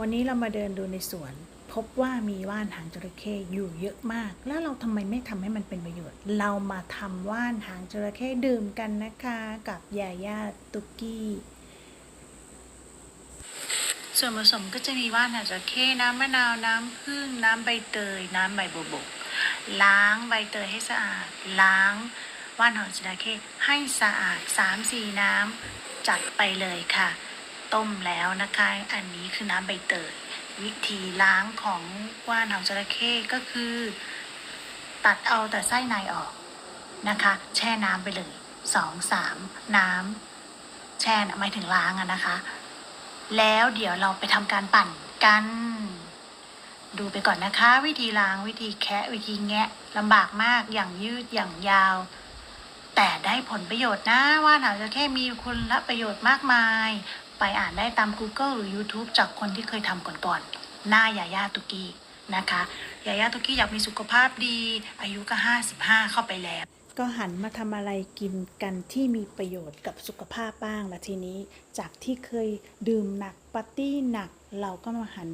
วันนี้เรามาเดินดูในสวน พบว่ามีว่านหางจระเข้อยู่เยอะมาก แล้วเราทำไมไม่ทำให้มันเป็นประโยชน์ เรามาทำว่านหางจระเข้ดื่มกันนะคะ กับยาย่าตุกกี้ส่วนผสมก็จะมีว่านหางจระเข้น้ำมะนาวน้ำผึ้งน้ำใบเตย น้ำใบบัวบก ล้างใบเตยให้สะอาด ล้างว่านหางจระเข้ให้สะอาดสามสี่น้ำจัดไปเลยค่ะ ต้มแล้วนะคะ อันนี้คือน้ำใบเตยวิธีล้างของว่านหางจระเข้ก็คือ ตัดเอาแต่ไส้ในออกนะคะ แช่น้ำไปเลยสองสามน้ำแช่น่ะหมายถึงล้างอะนะคะ แล้วเดี๋ยวเราไปทำการปั่นกัน ดูไปก่อนนะคะ วิธีล้างวิธีแคะวิธีแงะลำบากมากอย่างยืดอย่างยาว แต่ได้ผลประโยชน์นะว่าหนาจะแค่มีคุณละประโยชน์มากมาย ไปอ่านได้ตาม Google หรือ YouTube จากคนที่เคยทำก่อนๆหน้ายาย่าตุกี้นะคะยาย่าตุกี้อยากมีสุขภาพดี อายุก็ 55 เข้าไปแล้ว ก็หันมาทำอะไรกินกันที่มีประโยชน์กับสุขภาพบ้างละทีนี้ จากที่เคยดื่มหนักปาร์ตี้หนัก เราก็มาหัน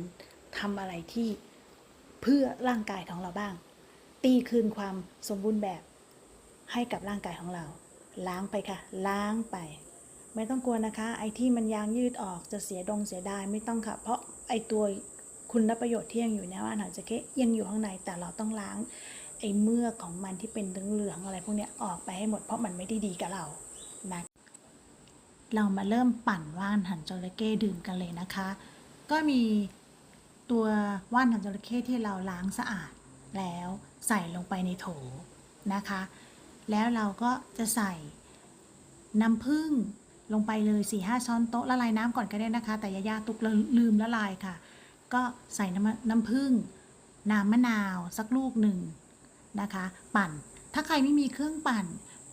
ทำอะไรที่เพื่อร่างกายของเราบ้าง ตีคืนความสมบูรณ์แบบให้กับร่างกายของเรา ล้างไปค่ะ ล้างไป ไม่ต้องกลัวนะคะ ไอ้ที่มันยางยืดออกจะเสียดงเสียดายไม่ต้องค่ะ เพราะไอ้ตัวคุณประโยชน์ที่ยังอยู่ในว่านหางจระเข้ยังอยู่ข้างในแต่เราต้องล้างไอ้เมือกของมันที่เป็นเหลืองๆอะไรพวกนี้ออกไปให้หมดเพราะมันไม่ได้ดีกับเรานะเรามาเริ่มปั่นว่านหันจระเข้ดื่มกันเลยนะคะ ก็มีตัวว่านหันจระเข้ที่เราล้างสะอาดแล้วใส่ลงไปในโถนะคะ แล้วเราก็จะใส่น้ำผึ้ง ลงไปเลย4ี่ห้าช้อนโต๊ะละลายน้ำก่อนก็ได้นะคะ แต่ยายาตุกลืมละลายค่ะ ก็ใส่น้ำน้ำผึ้งน้ำมะนาวสักลูกหนึ่งนะคะ ปั่น ถ้าใครไม่มีเครื่องปั่น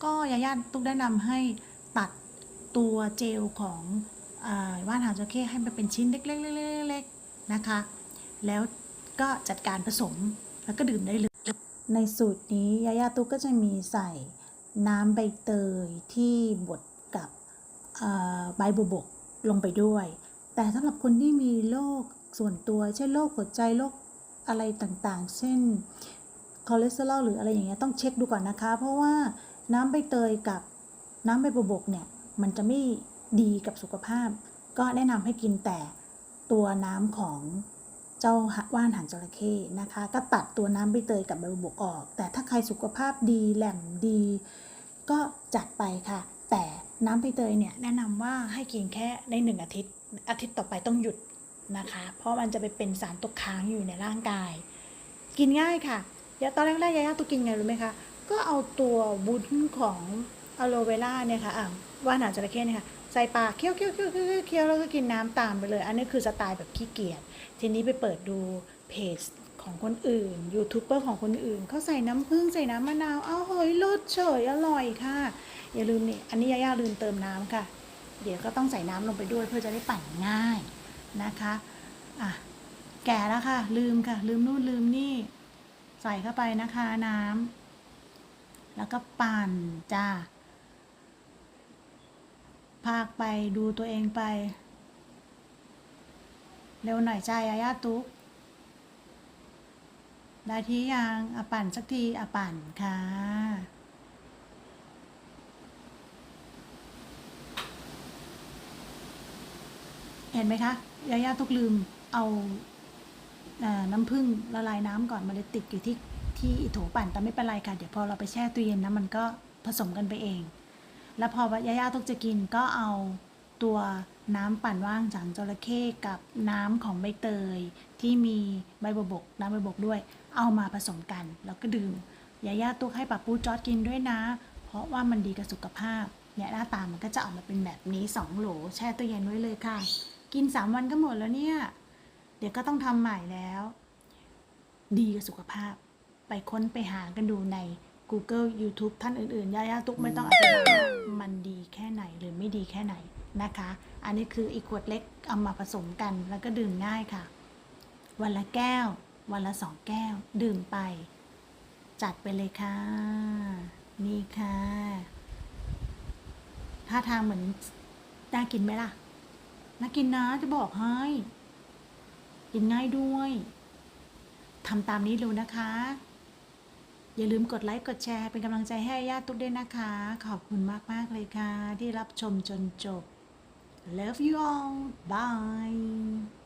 ก็ยายาตุกแนะนำให้ตัดตัวเจลของอว่านหางจระเข้ให้มันเป็นชิ้นเล็กๆๆๆนะคะ แล้วก็จัดการผสมแล้วก็ดื่มได้เลย ในสูตรนี้ยายาตุกก็จะมีใส่น้ำใบเตยที่บด ใบบัวบกลงไปด้วย แต่สำหรับคนที่มีโรคส่วนตัว เช่นโรคหัวใจโรคอะไรต่างๆ เช่นคอเลสเตอรอลหรืออะไรอย่างเงี้ยต้องเช็คดูก่อนนะคะ เพราะว่าน้ำใบเตยกับน้ำใบบัวบกเนี่ยมันจะไม่ดีกับสุขภาพ ก็แนะนำให้กินแต่ตัวน้ำของเจ้าว่านหางจระเข้นะคะ ก็ตัดตัวน้ำใบเตยกับใบบัวบกออก แต่ถ้าใครสุขภาพดีแหล่งดี ก็จัดไปค่ะ แต่น้ำใบเตยเนี่ยแนะนำว่าให้กินแค่ในหนึ่งอาทิตย์ อาทิตย์ต่อไปต้องหยุดนะคะ เพราะมันจะไปเป็นสารตกค้างอยู่ในร่างกาย กินง่ายค่ะยาตอนแรกๆยายาตุกกินไงรู้ไหมคะ ก็เอาตัววุ้นของอะโลเวล่าเนี่ยค่ะอะว่านหาจระเข้เนี่ยค่ะใส่ปากเคี้ยวเคี้ยวเคี้ยวเคี้ยวเคี้ยวแล้วก็กินน้ำตามไปเลย อันนี้คือสไตล์แบบขี้เกียจทีนี้ไปเปิดดูเพจ ของคนอื่นยูทูบเบอร์ของคนอื่นเขาใส่น้ำผึ้งใส่น้ำมะนาวเอ้าเฮ้ยรสเฉยอร่อยค่ะ อย่าลืมนี่อันนี้ยาย่าลืมเติมน้ำค่ะ เดี๋ยวก็ต้องใส่น้ำลงไปด้วยเพื่อจะได้ปั่นง่ายนะคะอะแก่แล้วค่ะ ลืมค่ะ ลืมนู่นลืมนี่ ใส่เข้าไปนะคะน้ำแล้วก็ปั่นจ้าพากไปดูตัวเองไป เร็วหน่อยจ้ายายาตุ๊ก ได้ที่ยังอะปั่นสักทีอะปั่นค่ะ เห็นไหมคะยายาทุกลืมเอาน้ำผึ้งละลายน้ำก่อนมันเลยติดอยู่ที่ที่โถปั่นแต่ไม่เป็นไรค่ะ เดี๋ยวพอเราไปแช่ตู้เย็นนะมันก็ผสมกันไปเอง แล้วพอยายาทุกจะกินก็เอาตัวน้ำปั่นว่างจากจระเข้กับน้ำของใบเตย ที่มีใบบัวบกน้ำใบบกด้วย เอามาผสมกัน แล้วก็ดื่มยาย่าตุกให้ป้าปูจอดกินด้วยนะ เพราะว่ามันดีกับสุขภาพเนี่ยหน้าตามันก็จะออกมาเป็นแบบนี้สองโหลแช่ตู้เย็นไว้เลยค่ะ กินสามวันก็หมดแล้วเนี่ย เดี๋ยวก็ต้องทำใหม่แล้ว ดีกับสุขภาพ ไปค้นไปหากันดูใน Google YouTube ท่านอื่นๆ ย่าย่าตุ๊กไม่ต้องอธิบายว่ามันดีแค่ไหนหรือไม่ดีแค่ไหนนะคะ อันนี้คืออีกขวดเล็กเอามาผสมกันแล้วก็ดื่มง่ายค่ะ วันละแก้ว วันละสองแก้ว ดื่มไป จัดไปเลยค่ะ นี่ค่ะท่าทางเหมือนน่ากินไหมล่ะน่ากินนะจะบอกให้ กินง่ายด้วยทำตามนี้ดูนะคะ อย่าลืมกดไลค์กดแชร์เป็นกำลังใจให้อาญาตุ๊กด้วยนะคะ ขอบคุณมาก ๆ เลยค่ะ ที่รับชมจนจบ Love you all bye